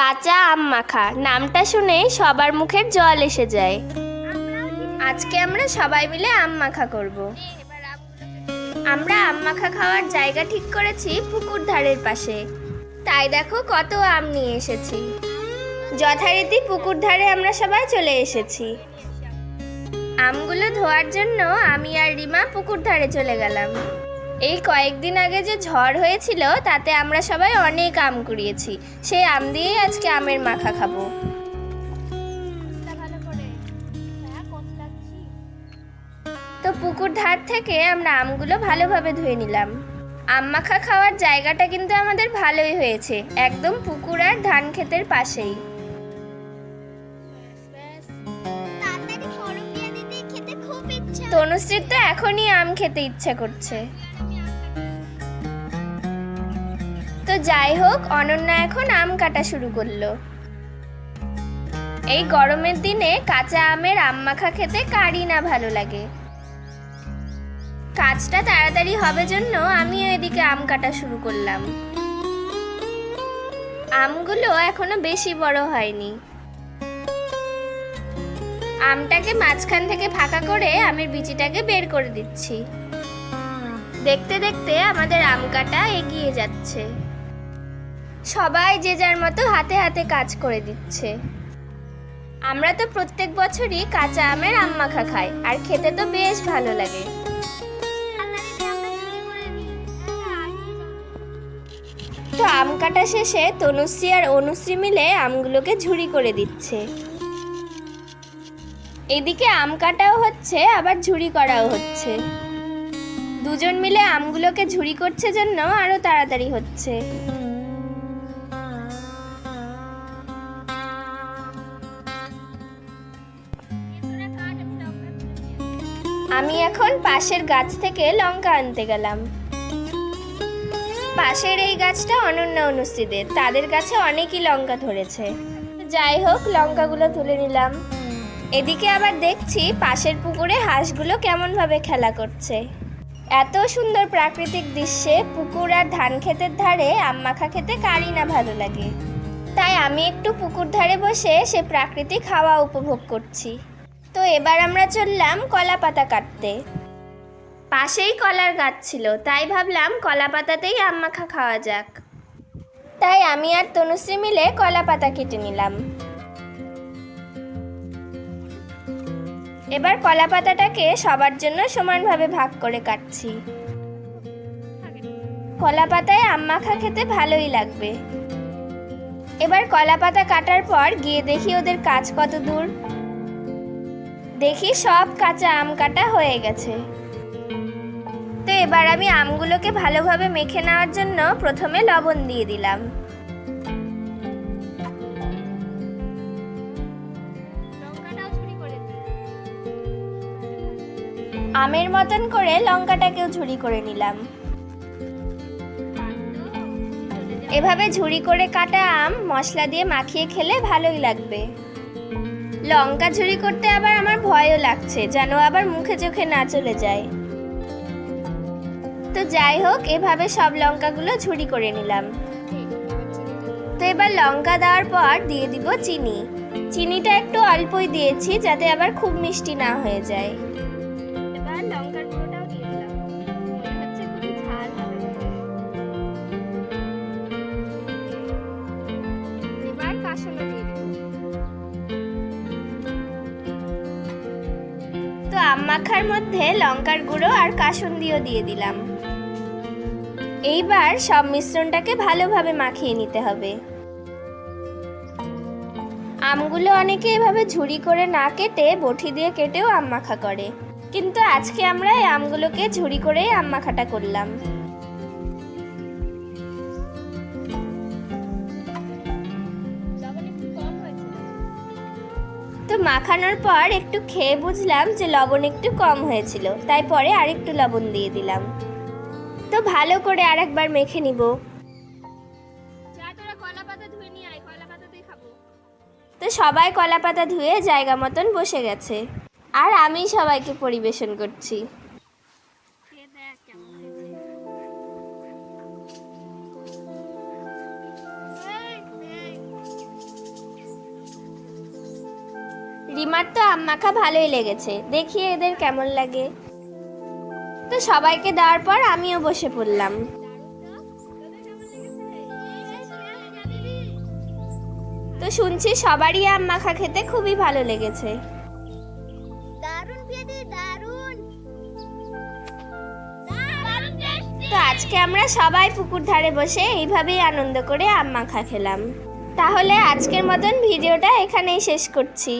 কাঁচা আম মাখা। নামটা শুনেই সবার মুখের জল এসে যায়। আজকে আমরা সবাই মিলে আম মাখা করব। আমরা আম মাখা খাওয়ার জায়গা ঠিক করেছি পুকুর ধারের পাশে। তাই দেখো কত আম নিয়ে এসেছি। যথারীতি পুকুর ধারে আমরা সবাই চলে এসেছি। আমগুলো ধোয়ার জন্য আমি আর রিমা পুকুর ধারে চলে গেলাম। এই কয়েকদিন আগে যে ঝড় হয়েছিল তাতে আমরা সবাই অনেক আম কুড়িয়েছি। সেই আম দিয়েই আজকে আমের মাখা খাব। তো পুকুর ধার থেকে আমরা আমগুলো ভালোভাবে ধুয়ে নিলাম। আম মাখা খাওয়ার জায়গাটা কিন্তু আমাদের ভালোই হয়েছে। একদম পুকুর আর ধান ক্ষেতের পাশেই। তনুশ্রীর তো এখনই আম খেতে ইচ্ছে করছে। তো যাই হোক, অনন্যা এখন আম কাটা শুরু করল। এই গরমের দিনে কাঁচা আমের আম মাখা খেতে কারই না ভালো লাগে। কাজটা তাড়াতাড়ি হবে জন্য আমিও এদিকে আম কাটা শুরু করলাম। আমগুলো এখনও বেশি বড় হয়নি। আমটাকে মাঝখান থেকে ফাঁকা করে আমের বিচিটাকে বের করে দিচ্ছি। দেখতে দেখতে আমাদের আম কাটা এগিয়ে যাচ্ছে। সবাই যে যার মতো হাতে হাতে কাজ করে দিচ্ছে। আমরা তো প্রত্যেক বছরই কাঁচা আমের আম মাখা খাই, আর খেতে তো বেশ ভালো লাগে। তো আম কাটা শেষে তনুশ্রী আর অনুশ্রী মিলে আমগুলোকে ঝুড়ি করে দিচ্ছে। এদিকে আম কাটাও হচ্ছে, আবার ঝুড়ি করাও হচ্ছে। দুজন মিলে আমগুলোকে ঝুড়ি করছে জন্য আরও তাড়াতাড়ি হচ্ছে। আমি এখন পাশের গাছ থেকে লঙ্কা আনতে গেলাম। পাশের এই গাছটা অনন্য অনুষ্ঠিদের তাদের কাছে অনেকই লঙ্কা ধরেছে। যাই হোক, লঙ্কাগুলো তুলে নিলাম। এদিকে আবার দেখছি পাশের পুকুরে হাঁসগুলো কেমনভাবে খেলা করছে। এত সুন্দর প্রাকৃতিক দৃশ্যে পুকুর আর ধান ক্ষেতের ধারে আম মাখা খেতে কারই না ভালো লাগে। তাই আমি একটু পুকুর ধারে বসে সে প্রাকৃতিক হাওয়া উপভোগ করছি। তো এবার আমরা চললাম কলা পাতা কাটতে। পাশেই কলার গাছ ছিল, তাই ভাবলাম কলা পাতাতেই আম মাখা খাওয়া যাক। তাই আমি আর তনুশ্রী মিলে কলা পাতা কেটে নিলাম। এবার কলা পাতাটাকে সবার জন্য সমানভাবে ভাগ করে কাটছি। কলা পাতায় আম মাখা খেতে ভালোই লাগবে। এবার কলা পাতা কাটার পর গিয়ে দেখি ওদের কাজ কত দূর। দেখি সব কাঁচা আম কাটা হয়ে গেছে। তো এবার আমি আমগুলোকে ভালোভাবে মেখে নেওয়ার জন্য প্রথমে লবণ দিয়ে দিলাম। আমের মতন করে লঙ্কাটাকেও ঝুড়ি করে নিলাম। এভাবে ঝুড়ি করে কাটা আম মশলা দিয়ে মাখিয়ে খেলে ভালোই লাগবে। লঙ্কা ঝুরি করতে আবার আমার ভয়ও লাগছে, যেন আবার মুখে চোখে না চলে যায়। তো যাই হোক, এভাবে সব লঙ্কাগুলো ঝুড়ি করে নিলাম। তো এবার লঙ্কা দেওয়ার পর দিয়ে দিব চিনি। চিনিটা একটু অল্পই দিয়েছি, যাতে আবার খুব মিষ্টি না হয়ে যায়। এবার লঙ্কার আম মাখার মধ্যে লঙ্কার গুঁড়ো আর কাসুন্দিও দিয়ে দিলাম। এইবার সব মিশ্রণটাকে ভালোভাবে মাখিয়ে নিতে হবে। আমগুলো অনেকে এভাবে ঝুড়ি করে না কেটে বটি দিয়ে কেটেও আম মাখা করে। কিন্তু আজকে আমরা এই আমগুলোকে ঝুড়ি করেই আম মাখাটা করলাম। মাখানোর পর একটু খেয়ে বুঝলাম যে লবণ একটু কম হয়েছিল তাই পরে আরেকটু লবণ দিয়ে দিলাম। তো ভালো করে আরেকবার মেখে নিব। তো সবাই কলা পাতা ধুয়ে জায়গা মতন বসে গেছে। আর আমি সবাইকে পরিবেশন করছি। রিমার তো আম মাখা ভালোই লেগেছে। দেখি এদের কেমন লাগে। তো সবাইকে দেওয়ার পর আমিও বসে পড়লাম। তো শুনছি সবারই আম মাখা খেতে খুবই ভালো লেগেছে। তো আজকে আমরা সবাই পুকুর ধারে বসে এইভাবেই আনন্দ করে আম মাখা খেলাম। তাহলে আজকের মতন ভিডিওটা এখানেই শেষ করছি।